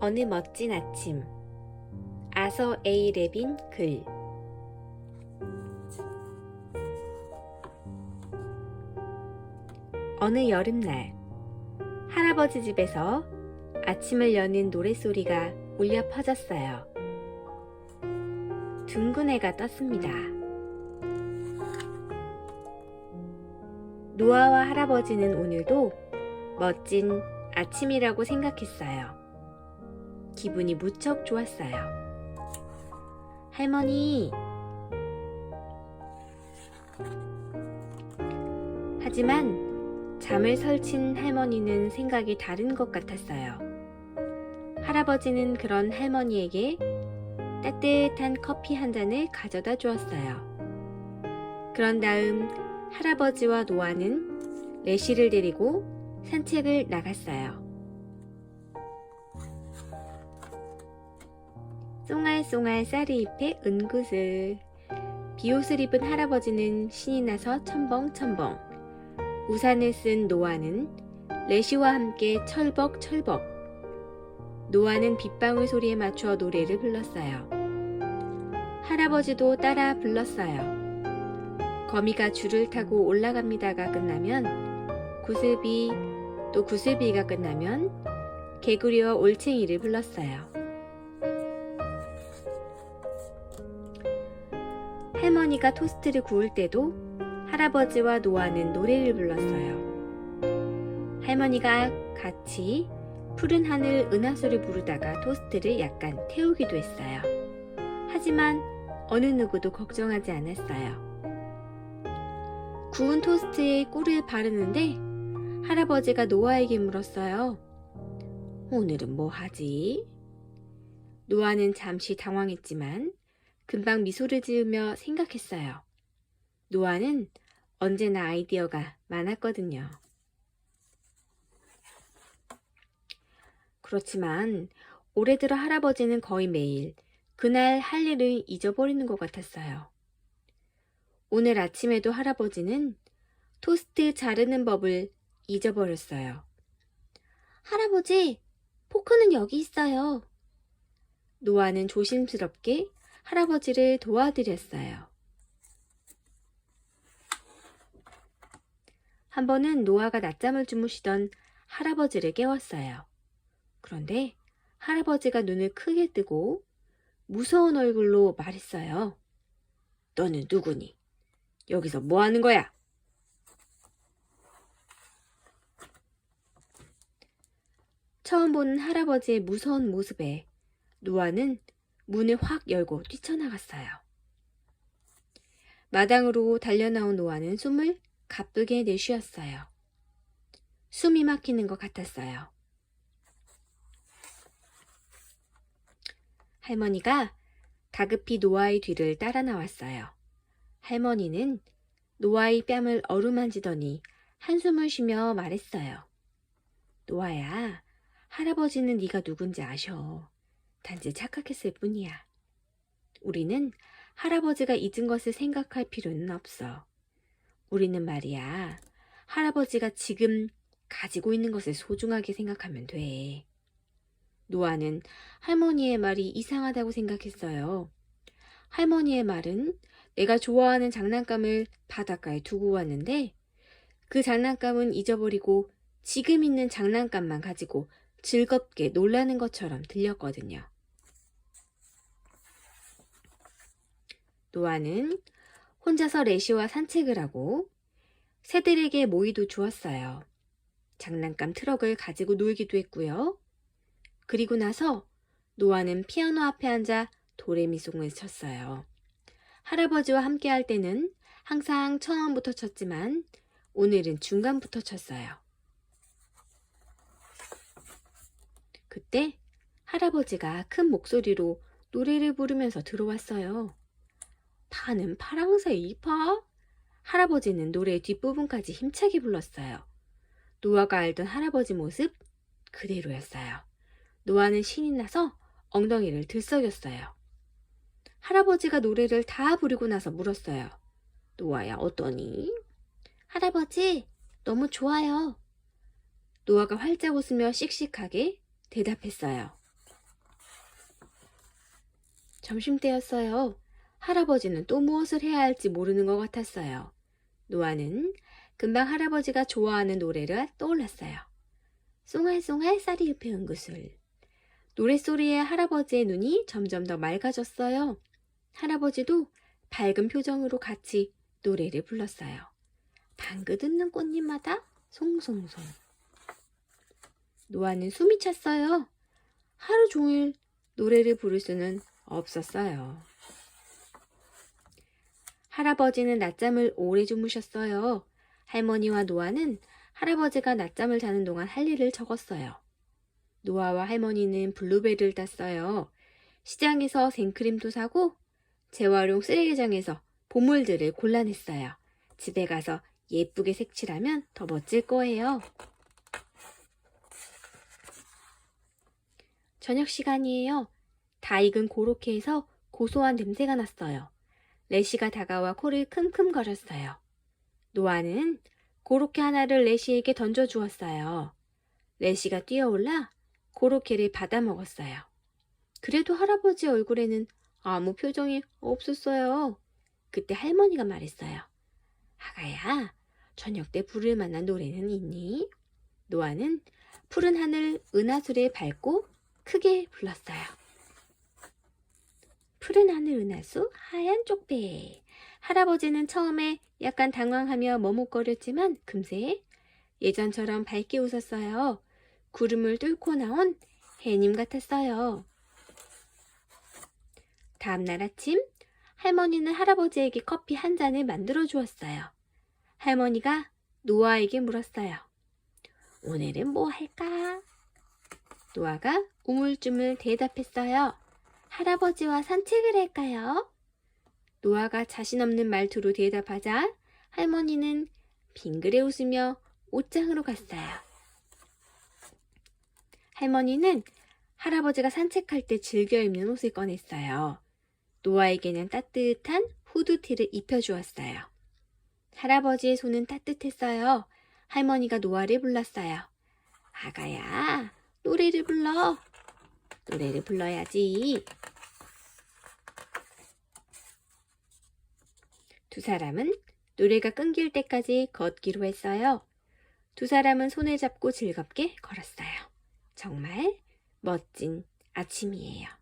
어느 멋진 아침 아서 에이 레빈 글 어느 여름날 할아버지 집에서 아침을 여는 노랫소리가 울려 퍼졌어요. 둥근 해가 떴습니다. 노아와 할아버지는 오늘도 멋진 아침이라고 생각했어요. 기분이 무척 좋았어요. 할머니. 하지만 잠을 설친 할머니는 생각이 다른 것 같았어요. 할아버지는 그런 할머니에게 따뜻한 커피 한 잔을 가져다 주었어요. 그런 다음 할아버지와 노아는 레시를 데리고 산책을 나갔어요. 쏭알쏭알 쌀이 잎에 은굿을 비옷을 입은 할아버지는 신이 나서 첨벙첨벙 우산을 쓴 노아는 레시와 함께 철벅철벅 노아는 빗방울 소리에 맞춰 노래를 불렀어요. 할아버지도 따라 불렀어요. 거미가 줄을 타고 올라갑니다가 끝나면 구슬비 또 구슬비가 끝나면 개구리와 올챙이를 불렀어요. 할머니가 토스트를 구울 때도 할아버지와 노아는 노래를 불렀어요. 할머니가 같이 푸른 하늘 은하수를 부르다가 토스트를 약간 태우기도 했어요. 하지만 어느 누구도 걱정하지 않았어요. 구운 토스트에 꿀을 바르는데 할아버지가 노아에게 물었어요. 오늘은 뭐 하지? 노아는 잠시 당황했지만 금방 미소를 지으며 생각했어요. 노아는 언제나 아이디어가 많았거든요. 그렇지만 올해 들어 할아버지는 거의 매일 그날 할 일을 잊어버리는 것 같았어요. 오늘 아침에도 할아버지는 토스트 자르는 법을 잊어버렸어요. 할아버지, 포크는 여기 있어요. 노아는 조심스럽게 할아버지를 도와드렸어요. 한 번은 노아가 낮잠을 주무시던 할아버지를 깨웠어요. 그런데 할아버지가 눈을 크게 뜨고 무서운 얼굴로 말했어요. 너는 누구니? 여기서 뭐 하는 거야? 처음 보는 할아버지의 무서운 모습에 노아는 문을 확 열고 뛰쳐나갔어요. 마당으로 달려나온 노아는 숨을 가쁘게 내쉬었어요. 숨이 막히는 것 같았어요. 할머니가 다급히 노아의 뒤를 따라 나왔어요. 할머니는 노아의 뺨을 어루만지더니 한숨을 쉬며 말했어요. 노아야, 할아버지는 네가 누군지 아셔. 단지 착각했을 뿐이야. 우리는 할아버지가 잊은 것을 생각할 필요는 없어. 우리는 말이야, 할아버지가 지금 가지고 있는 것을 소중하게 생각하면 돼. 노아는 할머니의 말이 이상하다고 생각했어요. 할머니의 말은 내가 좋아하는 장난감을 바닷가에 두고 왔는데 그 장난감은 잊어버리고 지금 있는 장난감만 가지고 즐겁게 놀라는 것처럼 들렸거든요. 노아는 혼자서 레시와 산책을 하고 새들에게 모이도 주었어요. 장난감 트럭을 가지고 놀기도 했고요. 그리고 나서 노아는 피아노 앞에 앉아 도레미송을 쳤어요. 할아버지와 함께 할 때는 항상 처음부터 쳤지만 오늘은 중간부터 쳤어요. 그때 할아버지가 큰 목소리로 노래를 부르면서 들어왔어요. 파는 파랑새 이파? 할아버지는 노래의 뒷부분까지 힘차게 불렀어요. 노아가 알던 할아버지 모습 그대로였어요. 노아는 신이 나서 엉덩이를 들썩였어요. 할아버지가 노래를 다 부르고 나서 물었어요. 노아야, 어떠니? 할아버지, 너무 좋아요. 노아가 활짝 웃으며 씩씩하게 대답했어요. 점심때였어요. 할아버지는 또 무엇을 해야 할지 모르는 것 같았어요. 노아는 금방 할아버지가 좋아하는 노래를 떠올랐어요. 송알송알 쌀이 잎은 구슬. 노랫소리에 할아버지의 눈이 점점 더 맑아졌어요. 할아버지도 밝은 표정으로 같이 노래를 불렀어요. 방긋 웃는 꽃잎마다 송송송. 노아는 숨이 찼어요. 하루 종일 노래를 부를 수는 없었어요. 할아버지는 낮잠을 오래 주무셨어요. 할머니와 노아는 할아버지가 낮잠을 자는 동안 할 일을 적었어요. 노아와 할머니는 블루베리를 땄어요. 시장에서 생크림도 사고 재활용 쓰레기장에서 보물들을 골라냈어요. 집에 가서 예쁘게 색칠하면 더 멋질 거예요. 저녁 시간이에요. 다 익은 고로케 에서 고소한 냄새가 났어요. 레시가 다가와 코를 킁킁거렸어요. 노아는 고로케 하나를 레시에게 던져주었어요. 레시가 뛰어올라 고로케를 받아 먹었어요. 그래도 할아버지 얼굴에는 아무 표정이 없었어요. 그때 할머니가 말했어요. 아가야, 저녁 때 부를 만한 노래는 있니? 노아는 푸른 하늘 은하수를 밟고 크게 불렀어요. 푸른 하늘 은하수 하얀 쪽배. 할아버지는 처음에 약간 당황하며 머뭇거렸지만 금세 예전처럼 밝게 웃었어요. 구름을 뚫고 나온 해님 같았어요. 다음 날 아침 할머니는 할아버지에게 커피 한 잔을 만들어 주었어요. 할머니가 노아에게 물었어요. 오늘은 뭐 할까? 노아가 우물쭈물 대답했어요. 할아버지와 산책을 할까요? 노아가 자신 없는 말투로 대답하자 할머니는 빙그레 웃으며 옷장으로 갔어요. 할머니는 할아버지가 산책할 때 즐겨 입는 옷을 꺼냈어요. 노아에게는 따뜻한 후드티를 입혀주었어요. 할아버지의 손은 따뜻했어요. 할머니가 노아를 불렀어요. 아가야, 노래를 불러. 노래를 불러야지. 두 사람은 노래가 끊길 때까지 걷기로 했어요. 두 사람은 손을 잡고 즐겁게 걸었어요. 정말 멋진 아침이에요.